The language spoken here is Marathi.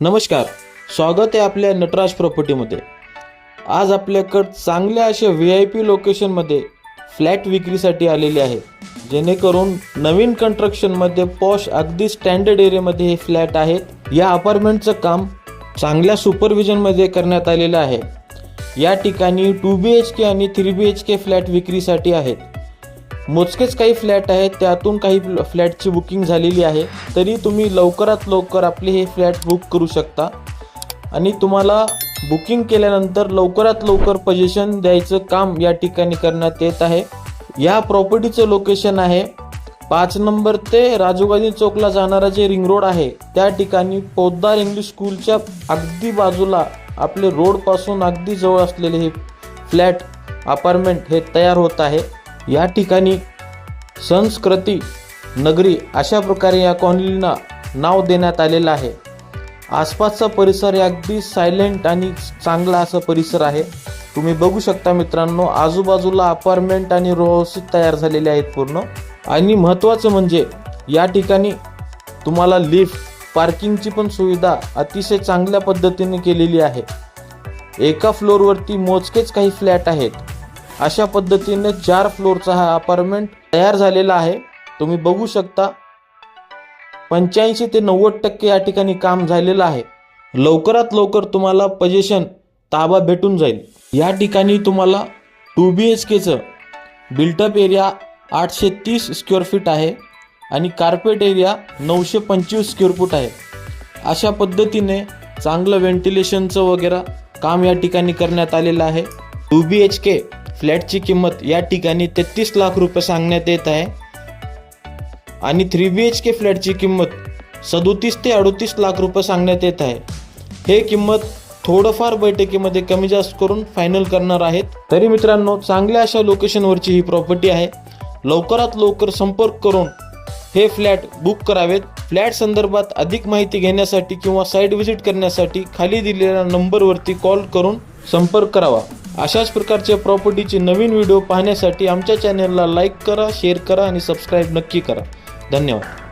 नमस्कार स्वागत आहे आपल्या नटराज प्रॉपर्टीमध्ये आज आपल्याकडं चांगल्या अशा व्ही आय पी लोकेशनमध्ये फ्लॅट विक्रीसाठी आलेले आहे. जेणेकरून नवीन कन्स्ट्रक्शनमध्ये पॉश अगदी स्टँडर्ड एरियामध्ये हे फ्लॅट आहेत या अपार्टमेंटचं काम चांगल्या सुपरविजनमध्ये करण्यात आलेलं आहे. या ठिकाणी टू बी एच के आणि three B H K flat विक्रीसाठी आहेत. मोजकेच काही फ्लॅट आहेत त्यातून काही फ्ल- फ्लॅटची बुकिंग झालेली आहे. तरी तुम्ही लवकरात लवकर आपले हे फ्लॅट बुक करू शकता. आणि तुम्हाला बुकिंग केल्यानंतर लवकरात लवकर पजेशन द्यायचं काम या ठिकाणी करण्यात येत आहे. या प्रॉपर्टीचं लोकेशन आहे. पाच नंबर ते राजीव गांधी चौकला जाणारा जे रिंग रोड आहे त्या ठिकाणी पोद्दार इंग्लिश स्कूलच्या अगदी बाजूला आपले रोडपासून अगदी जवळ असलेले हे फ्लॅट अपार्टमेंट हे तयार होत आहे. या ठिकाणी संस्कृती नगरी अशा प्रकारे या कॉलनीला नाव देण्यात आलेलं आहे. आसपासचा परिसर अगदी सायलेंट आणि चांगला असा परिसर आहे. तुम्ही बघू शकता मित्रांनो आजूबाजूला अपार्टमेंट आणि रो तयार झालेले आहेत पूर्ण. आणि महत्त्वाचं म्हणजे या ठिकाणी तुम्हाला लिफ्ट पार्किंगची पण सुविधा अतिशय चांगल्या पद्धतीने केलेली आहे. एका फ्लोअरवरती मोजकेच काही फ्लॅट आहेत. अशा पद्धतीने चार फ्लोअरचा हा अपार्टमेंट तयार झालेला आहे. तुम्ही बघू शकता पंच्याऐंशी ते नव्वद टक्के या ठिकाणी काम झालेलं आहे. लवकरात लवकर तुम्हाला पजेशन ताबा भेटून जाईल. या ठिकाणी तुम्हाला टू बी एच केचं बिल्टअप एरिया आठशे तीस स्क्वेअर फीट आहे आणि कार्पेट एरिया नऊशे पंचवीस स्क्वेअर फूट आहे. अशा पद्धतीने चांगलं व्हेंटिलेशनचं वगैरे काम या ठिकाणी करण्यात आलेलं आहे. टू बी एच के फ्लॅटची किंमत या ठिकाणी तेहतीस लाख रुपये सांगण्यात येत आहे. आणि थ्री बी एच के फ्लॅटची किंमत सदोतीस ते अडोतीस लाख रुपये सांगण्यात येत आहे. हे किंमत थोडंफार बैठकीमध्ये कमी जास्त करून फायनल करणार आहेत. तरी मित्रांनो चांगल्या अशा लोकेशनवरची ही प्रॉपर्टी आहे. लवकरात लवकर संपर्क करून हे फ्लॅट बुक करावेत. फ्लॅट संदर्भात अधिक माहिती घेण्यासाठी किंवा साईट व्हिजिट करण्यासाठी खाली दिलेल्या नंबरवरती कॉल करून संपर्क करावा. अशाच प्रकारच्या प्रॉपर्टीचे नवीन व्हिडिओ पाहण्यासाठी आमच्या चॅनलला लाईक करा शेअर करा आणि सबस्क्राईब नक्की करा. धन्यवाद.